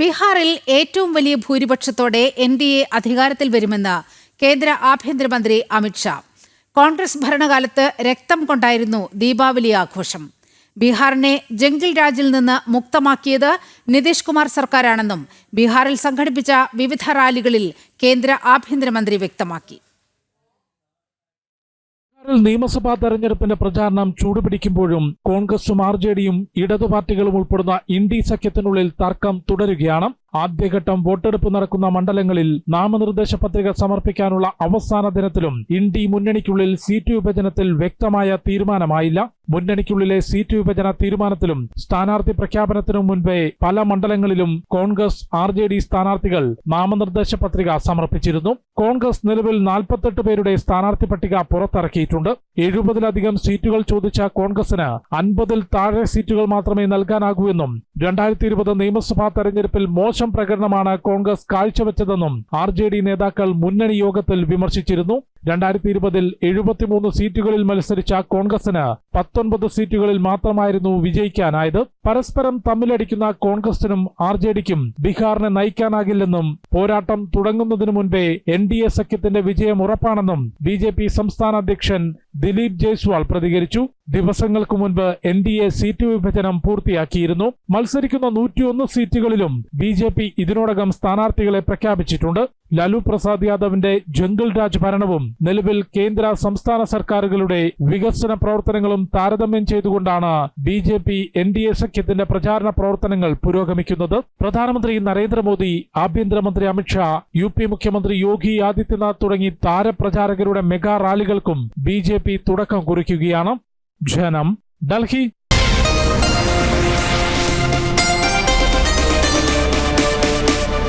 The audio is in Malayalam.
ബീഹാറിൽ ഏറ്റവും വലിയ ഭൂരിപക്ഷത്തോടെ എൻ ഡി എ അധികാരത്തിൽ വരുമെന്ന് കേന്ദ്ര ആഭ്യന്തരമന്ത്രി അമിത്ഷാ കോൺഗ്രസ് ഭരണകാലത്ത് രക്തം കൊണ്ടായിരുന്നു ദീപാവലി ആഘോഷം. ബീഹാറിനെ ജംഗിൾ രാജിൽ നിന്ന് മുക്തമാക്കിയത് നിതീഷ് കുമാർ സർക്കാരാണെന്നും ബീഹാറിൽ സംഘടിപ്പിച്ച വിവിധ റാലികളിൽ കേന്ദ്ര ആഭ്യന്തരമന്ത്രി വ്യക്തമാക്കി. നിയമസഭാ തെരഞ്ഞെടുപ്പിന്റെ പ്രചാരണം ചൂടുപിടിക്കുമ്പോഴും കോൺഗ്രസും ആർ ജെ ഡിയും ഇടതു പാർട്ടികളും ഉൾപ്പെടുന്ന ഇൻഡി സഖ്യത്തിനുള്ളിൽ തർക്കം തുടരുകയാണ്. ആദ്യഘട്ടം വോട്ടെടുപ്പ് നടക്കുന്ന മണ്ഡലങ്ങളിൽ നാമനിർദ്ദേശ പത്രിക സമർപ്പിക്കാനുള്ള അവസാന ദിനത്തിലും ഇൻഡി മുന്നണിക്കുള്ളിൽ സീറ്റ് വിഭജനത്തിൽ വ്യക്തമായ തീരുമാനമായില്ല. മുന്നണിക്കുള്ളിലെ സീറ്റ് വിഭജന തീരുമാനത്തിലും സ്ഥാനാർത്ഥി പ്രഖ്യാപനത്തിനും മുൻപേ പല മണ്ഡലങ്ങളിലും കോൺഗ്രസ് ആർ ജെ ഡി സ്ഥാനാർത്ഥികൾ നാമനിർദ്ദേശ പത്രിക സമർപ്പിച്ചിരുന്നു. കോൺഗ്രസ് നിലവിൽ നാൽപ്പത്തെട്ട് പേരുടെ സ്ഥാനാർത്ഥി പട്ടിക പുറത്തിറക്കിയിട്ടുണ്ട്. എഴുപതിലധികം സീറ്റുകൾ ചോദിച്ച കോൺഗ്രസിന് അൻപതിൽ താഴെ സീറ്റുകൾ മാത്രമേ നൽകാനാകൂ എന്നും രണ്ടായിരത്തി ഇരുപത് നിയമസഭാ തെരഞ്ഞെടുപ്പിൽ മോശം പ്രകടനമാണ് കോൺഗ്രസ് കാഴ്ചവെച്ചതെന്നും ആർ നേതാക്കൾ മുന്നണി യോഗത്തിൽ വിമർശിച്ചിരുന്നു. രണ്ടായിരത്തി ഇരുപതിൽ എഴുപത്തിമൂന്ന് സീറ്റുകളിൽ മത്സരിച്ച കോൺഗ്രസിന് പത്തൊൻപത് സീറ്റുകളിൽ മാത്രമായിരുന്നു വിജയിക്കാനായത്. പരസ്പരം തമ്മിലടിക്കുന്ന കോൺഗ്രസിനും ആർ ജെ ഡിക്കും ബീഹാറിനെ നയിക്കാനാകില്ലെന്നും പോരാട്ടം തുടങ്ങുന്നതിനു മുൻപേ എൻ ഡി എ സഖ്യത്തിന്റെ വിജയം ഉറപ്പാണെന്നും ബി ജെ പി സംസ്ഥാന അധ്യക്ഷൻ ദിലീപ് ജയ്സ്വാൾ പ്രതികരിച്ചു. ദിവസങ്ങൾക്ക് മുൻപ് എൻ ഡി എ സീറ്റ് വിഭജനം പൂർത്തിയാക്കിയിരുന്നു. മത്സരിക്കുന്ന നൂറ്റിയൊന്ന് സീറ്റുകളിലും ബി ജെ പി ഇതിനോടകം സ്ഥാനാർത്ഥികളെ പ്രഖ്യാപിച്ചിട്ടുണ്ട്. ലാലു പ്രസാദ് യാദവിന്റെ ജംഗിൾ രാജ് ഭരണവും നിലവിൽ കേന്ദ്ര സംസ്ഥാന സർക്കാരുകളുടെ വികസന പ്രവർത്തനങ്ങളും താരതമ്യം ചെയ്തുകൊണ്ടാണ് B J P N D A സഖ്യത്തിന്റെ പ്രചാരണ പ്രവർത്തനങ്ങൾ പുരോഗമിക്കുന്നത് പ്രധാനമന്ത്രി നരേന്ദ്രമോദി ആഭ്യന്തരമന്ത്രി അമിത്ഷാ യു പി മുഖ്യമന്ത്രി യോഗി ആദിത്യനാഥ് തുടങ്ങി താരപ്രചാരകരുടെ മെഗാ റാലികൾക്കും ബി തുടക്കം കുറിക്കുകയാണ്. ജനം ഡൽഹി